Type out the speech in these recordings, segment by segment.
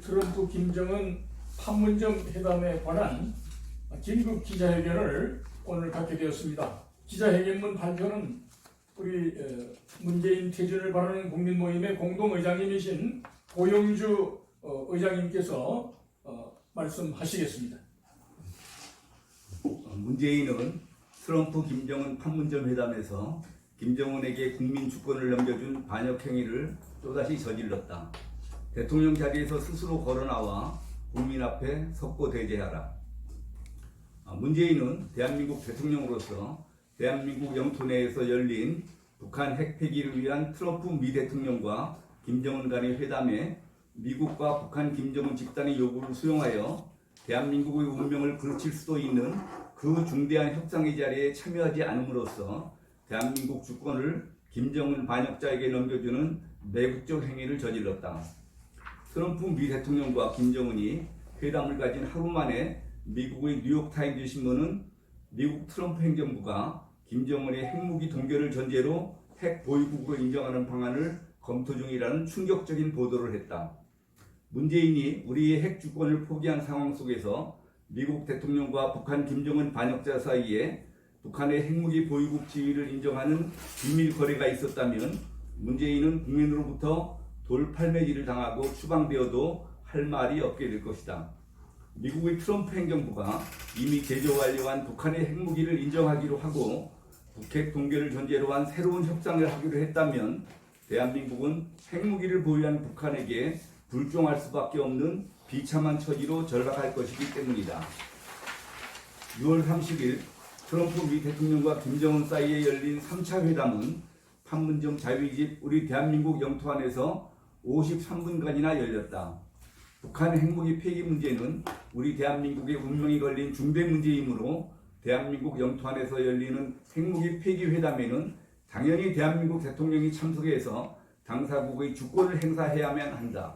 30일 트럼프 김정은 판문점 회담에 관한 긴급 기자회견을 오늘 갖게 되었습니다. 기자회견문 발표는 우리 어, 문재인 퇴진을 바라는 국민 모임의 공동 의장님이신 고영주 어, 의장님께서 어, 말씀하시겠습니다. 어, 문재인은 트럼프 김정은 판문점 회담에서 김정은에게 국민 주권을 넘겨준 반역 행위를 또다시 저질렀다. 대통령 자리에서 스스로 걸어나와 국민 앞에 석고 대제하라. 아, 문재인은 대한민국 대통령으로서 대한민국 영토 내에서 열린 북한 핵 폐기를 위한 트럼프 미 대통령과 김정은 간의 회담에 미국과 북한 김정은 집단의 요구를 수용하여 대한민국의 운명을 그르칠 수도 있는 그 중대한 협상의 자리에 참여하지 않음으로써 대한민국 주권을 김정은 반역자에게 넘겨주는 매국적 행위를 저질렀다. 트럼프 미 대통령과 김정은이 회담을 가진 하루 만에 미국의 뉴욕타임즈 신문은 미국 트럼프 행정부가 김정은의 핵무기 동결을 전제로 핵 보유국으로 인정하는 방안을 검토 중이라는 충격적인 보도를 했다. 문재인이 우리의 핵 주권을 포기한 상황 속에서 미국 대통령과 북한 김정은 반역자 사이에 북한의 핵무기 보유국 지위를 인정하는 비밀 거래가 있었다면 문재인은 국민으로부터 돌팔매질을 당하고 추방되어도 할 말이 없게 될 것이다. 미국의 트럼프 행정부가 이미 제조 완료한 북한의 핵무기를 인정하기로 하고 북핵 동결을 전제로 한 새로운 협상을 하기로 했다면 대한민국은 핵무기를 보유한 북한에게 불종할 수밖에 없는 비참한 처지로 절박할 것이기 때문이다. 6월 30일 트럼프 미 대통령과 김정은 사이에 열린 3차 회담은 판문점 자유집 우리 대한민국 영토 안에서 53분간이나 열렸다. 북한 핵무기 폐기 문제는 우리 대한민국의 운명이 걸린 중대 문제이므로 대한민국 영토 안에서 열리는 핵무기 폐기 회담에는 당연히 대한민국 대통령이 참석해서 당사국의 주권을 행사해야만 한다.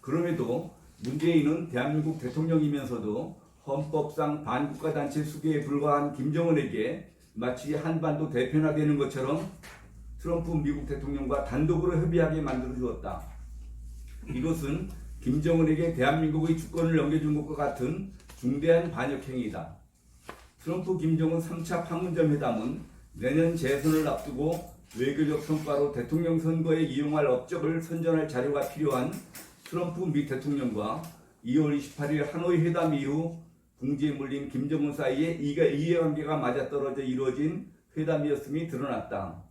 그럼에도 문재인은 대한민국 대통령이면서도 헌법상 반국가 단체 수계에 불과한 김정은에게 마치 한반도 대표나 되는 것처럼 트럼프 미국 대통령과 단독으로 협의하게 만들어 주었다. 이것은 김정은에게 대한민국의 주권을 넘겨준 것과 같은 중대한 반역 행위다. 트럼프 김정은 3차 판문점 회담은 내년 재선을 앞두고 외교적 성과로 대통령 선거에 이용할 업적을 선전할 자료가 필요한 트럼프 미 대통령과 2월 28일 하노이 회담 이후 궁지에 몰린 김정은 사이에 이해관계가 맞아떨어져 이루어진 회담이었음이 드러났다.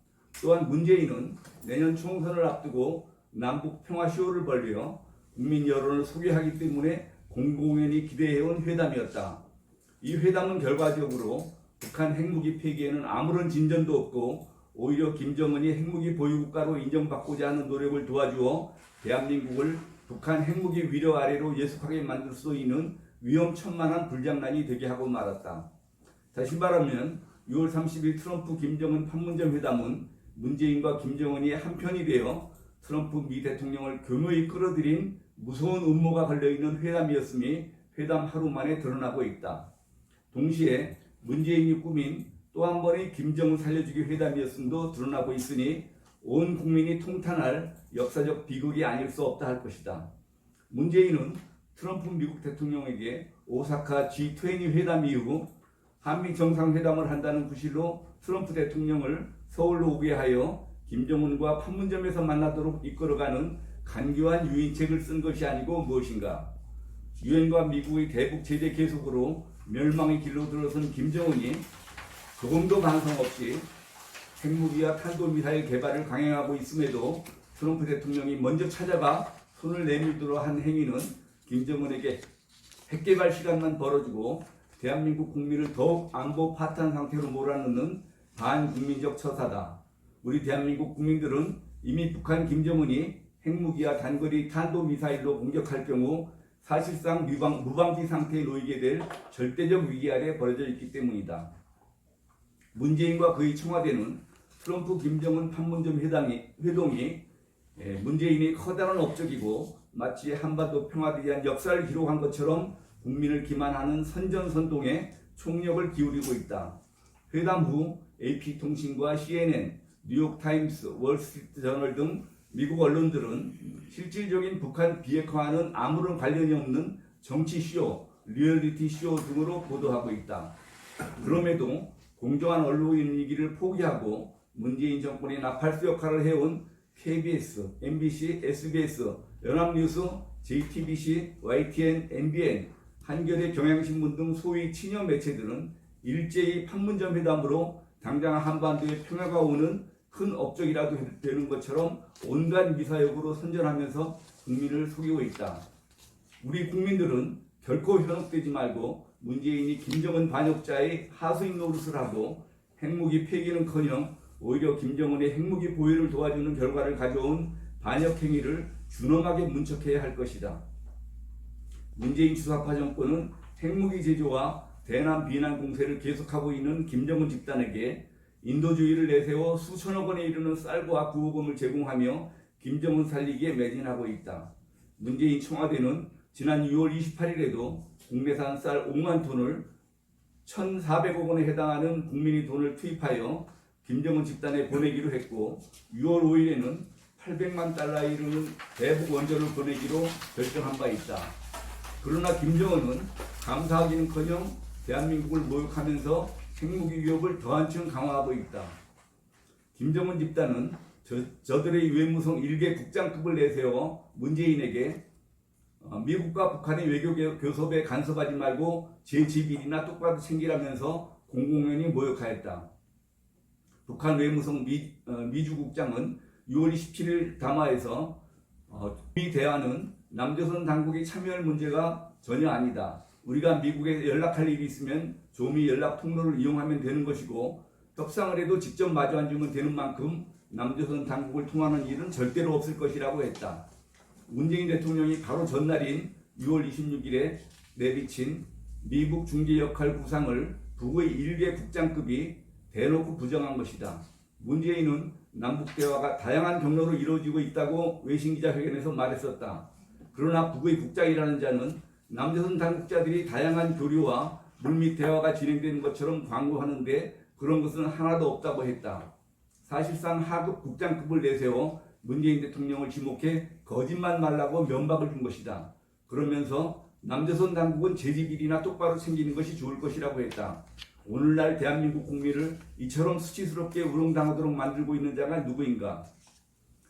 또한 문재인은 내년 총선을 앞두고 남북 평화 쇼를 벌려 국민 여론을 소개하기 때문에 공공연히 기대해온 회담이었다. 이 회담은 결과적으로 북한 핵무기 폐기에는 아무런 진전도 없고 오히려 김정은이 핵무기 보유국가로 인정받고자 하는 노력을 도와주어 대한민국을 북한 핵무기 위력 아래로 예속하게 만들 수 있는 위험천만한 불장난이 되게 하고 말았다. 다시 말하면 6월 30일 트럼프 김정은 판문점 회담은 문재인과 김정은이 한편이 되어 트럼프 미 대통령을 교묘히 끌어들인 무서운 음모가 걸려있는 회담이었음이 회담 하루 만에 드러나고 있다. 동시에 문재인이 꾸민 또 한 번의 김정은 살려주기 회담이었음도 드러나고 있으니 온 국민이 통탄할 역사적 비극이 아닐 수 없다 할 것이다. 문재인은 트럼프 미국 대통령에게 오사카 G20 회담 이후 한미 정상회담을 한다는 구실로 트럼프 대통령을 서울로 오게 하여 김정은과 판문점에서 만나도록 이끌어가는 간교한 유인책을 쓴 것이 아니고 무엇인가? 유엔과 미국의 대북 제재 계속으로 멸망의 길로 들어선 김정은이 조금도 반성 없이 핵무기와 탄도미사일 개발을 강행하고 있음에도 트럼프 대통령이 먼저 찾아가 손을 내밀도록 한 행위는 김정은에게 핵 개발 시간만 벌어주고 대한민국 국민을 더욱 안보 파탄 상태로 몰아넣는 반국민적 처사다. 우리 대한민국 국민들은 이미 북한 김정은이 핵무기와 단거리 탄도미사일로 공격할 경우 사실상 무방, 무방비 상태에 놓이게 될 절대적 위기 아래 벌어져 있기 때문이다. 문재인과 그의 청와대는 트럼프 김정은 판문점 회담이, 회동이 예, 문재인이 커다란 업적이고 마치 한반도 평화에 대한 역사를 기록한 것처럼 국민을 기만하는 선전선동에 총력을 기울이고 있다. 회담 후 AP통신과 CNN, 뉴욕타임스, 월스트리트 저널 등 미국 언론들은 실질적인 북한 비핵화와는 아무런 관련이 없는 정치 쇼, 리얼리티 쇼 등으로 보도하고 있다. 그럼에도 공정한 언론이기를 포기하고 문재인 정권의 나팔수 역할을 해온 KBS, MBC, SBS, 연합뉴스, JTBC, YTN, MBN, 한겨레 경향신문 등 소위 친여 매체들은 일제히 판문점 회담으로 당장 한반도의 평화가 오는 큰 업적이라도 되는 것처럼 온갖 미사역으로 선전하면서 국민을 속이고 있다. 우리 국민들은 결코 현혹되지 말고 문재인이 김정은 반역자의 하수인 노릇을 하고 핵무기 폐기는커녕 오히려 김정은의 핵무기 보유를 도와주는 결과를 가져온 반역 행위를 준엄하게 문책해야 할 것이다. 문재인 주사파 정권은 핵무기 제조와 대남 비난 공세를 계속하고 있는 김정은 집단에게 인도주의를 내세워 수천억 원에 이르는 쌀과 구호금을 제공하며 김정은 살리기에 매진하고 있다. 문재인 청와대는 지난 6월 28일에도 국내산 쌀 5만 톤을 1,400억 원에 해당하는 국민의 돈을 투입하여 김정은 집단에 보내기로 했고 6월 5일에는 800만 달러에 이르는 대북 원조를 보내기로 결정한 바 있다. 그러나 김정은은 감사하기는커녕 대한민국을 모욕하면서 핵무기 위협을 더 한층 강화하고 있다. 김정은 집단은 저, 저들의 유해무성 일개 국장급을 내세워 문재인에게 어, 미국과 북한의 외교 교- 교섭에 간섭하지 말고 제 집 일이나 똑바로 챙기라면서 공공연히 모욕하였다. 북한 외무성 미, 어, 미주국장은 6월 27일 담화에서 어, 이 대화는 남조선 당국이 참여할 문제가 전혀 아니다. 우리가 미국에 연락할 일이 있으면 조미 연락 통로를 이용하면 되는 것이고 떡상을 해도 직접 마주 앉으면 되는 만큼 남조선 당국을 통하는 일은 절대로 없을 것이라고 했다. 문재인 대통령이 바로 전날인 6월 26일에 내비친 미국 중재 역할 구상을 북의 일개 국장급이 대놓고 부정한 것이다. 문재인은 남북 대화가 다양한 경로로 이루어지고 있다고 외신 기자회견에서 말했었다. 그러나 북의 국장이라는 자는 남조선 당국자들이 다양한 교류와 물밑 대화가 진행되는 것처럼 광고하는데 그런 것은 하나도 없다고 했다. 사실상 하급 국장급을 내세워 문재인 대통령을 지목해 거짓말 말라고 면박을 준 것이다. 그러면서 남조선 당국은 제집일이나 똑바로 챙기는 것이 좋을 것이라고 했다. 오늘날 대한민국 국민을 이처럼 수치스럽게 우롱당하도록 만들고 있는 자가 누구인가?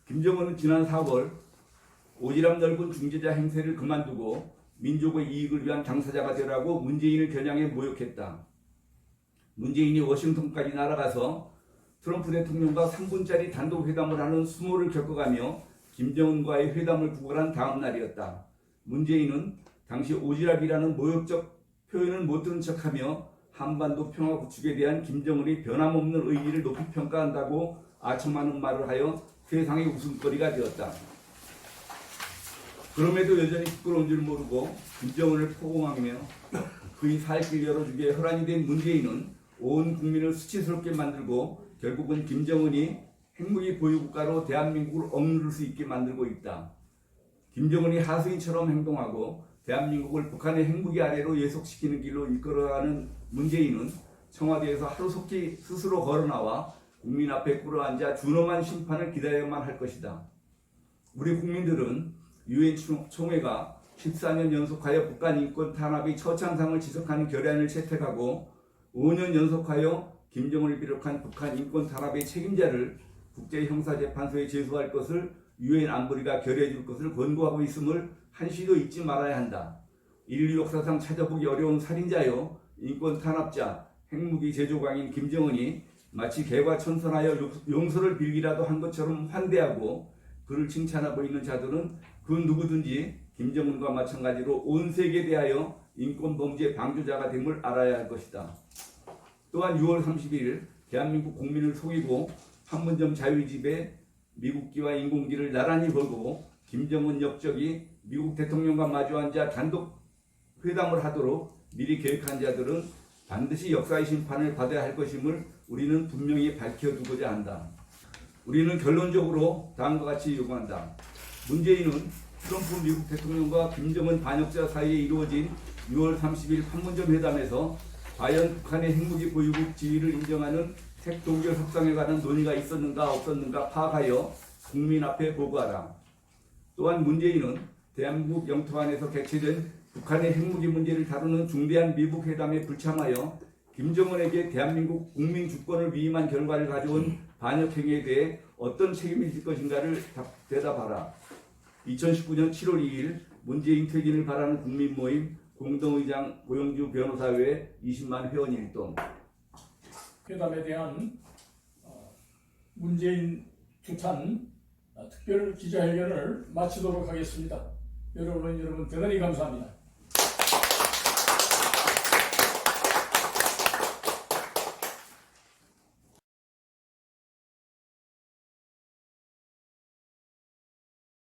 김정은은 지난 4월 오지랖 넓은 중재자 행세를 그만두고 민족의 이익을 위한 당사자가 되라고 문재인을 겨냥해 모욕했다. 문재인이 워싱턴까지 날아가서 트럼프 대통령과 3분짜리 단독 회담을 하는 수모를 겪어가며 김정은과의 회담을 구걸한 다음 날이었다. 문재인은 당시 오지랖이라는 모욕적 표현을 못 들은 척하며 한반도 평화 구축에 대한 김정은의 변함없는 의지를 높이 평가한다고 아첨하는 말을 하여 세상의 웃음거리가 되었다. 그럼에도 여전히 부끄러운 줄 모르고 김정은을 포공하며 그의 살길 열어주기에 혈안이 된 문재인은 온 국민을 수치스럽게 만들고 결국은 김정은이 핵무기 보유국가로 대한민국을 억누를 수 있게 만들고 있다. 김정은이 하수인처럼 행동하고 대한민국을 북한의 핵무기 아래로 예속시키는 길로 이끌어가는 문재인은 청와대에서 하루속히 스스로 걸어나와 국민 앞에 꿇어앉아 준엄한 심판을 기다려야만 할 것이다. 우리 국민들은 유엔 총회가 14년 연속하여 북한 인권 탄압의 처참상을 지속하는 결의안을 채택하고 5년 연속하여 김정은을 비롯한 북한 인권 탄압의 책임자를 국제형사재판소에 제소할 것을 유엔 안보리가 결의해 줄 것을 권고하고 있음을 한시도 잊지 말아야 한다. 인류 역사상 찾아보기 어려운 살인자요, 인권 탄압자, 핵무기 제조광인 김정은이 마치 개과 천선하여 용서를 빌기라도 한 것처럼 환대하고 그를 칭찬하고 있는 자들은 그 누구든지 김정은과 마찬가지로 온 세계에 대하여 인권 범죄 방조자가 됨을 알아야 할 것이다. 또한 6월 30일 대한민국 국민을 속이고 판문점 자유집에 미국기와 인공기를 나란히 걸고 김정은 역적이 미국 대통령과 마주 앉아 단독 회담을 하도록 미리 계획한 자들은 반드시 역사의 심판을 받아야 할 것임을 우리는 분명히 밝혀두고자 한다. 우리는 결론적으로 다음과 같이 요구한다. 문재인은 트럼프 미국 대통령과 김정은 반역자 사이에 이루어진 6월 30일 판문점 회담에서 과연 북한의 핵무기 보유국 지위를 인정하는 핵 동결 협상에 관한 논의가 있었는가 없었는가 파악하여 국민 앞에 보고하라. 또한 문재인은 대한민국 영토 안에서 개최된 북한의 핵무기 문제를 다루는 중대한 미북 회담에 불참하여 김정은에게 대한민국 국민 주권을 위임한 결과를 가져온 반역 행위에 대해 어떤 책임이 있을 것인가를 답- 대답하라. 2019년 7월 2일 문재인 퇴진을 바라는 국민 모임 공동의장 고영주 변호사회 20만 회원 일동 회담에 대한 어, 문재인 주탄 어, 특별 기자회견을 마치도록 하겠습니다. 여러분 여러분 대단히 감사합니다.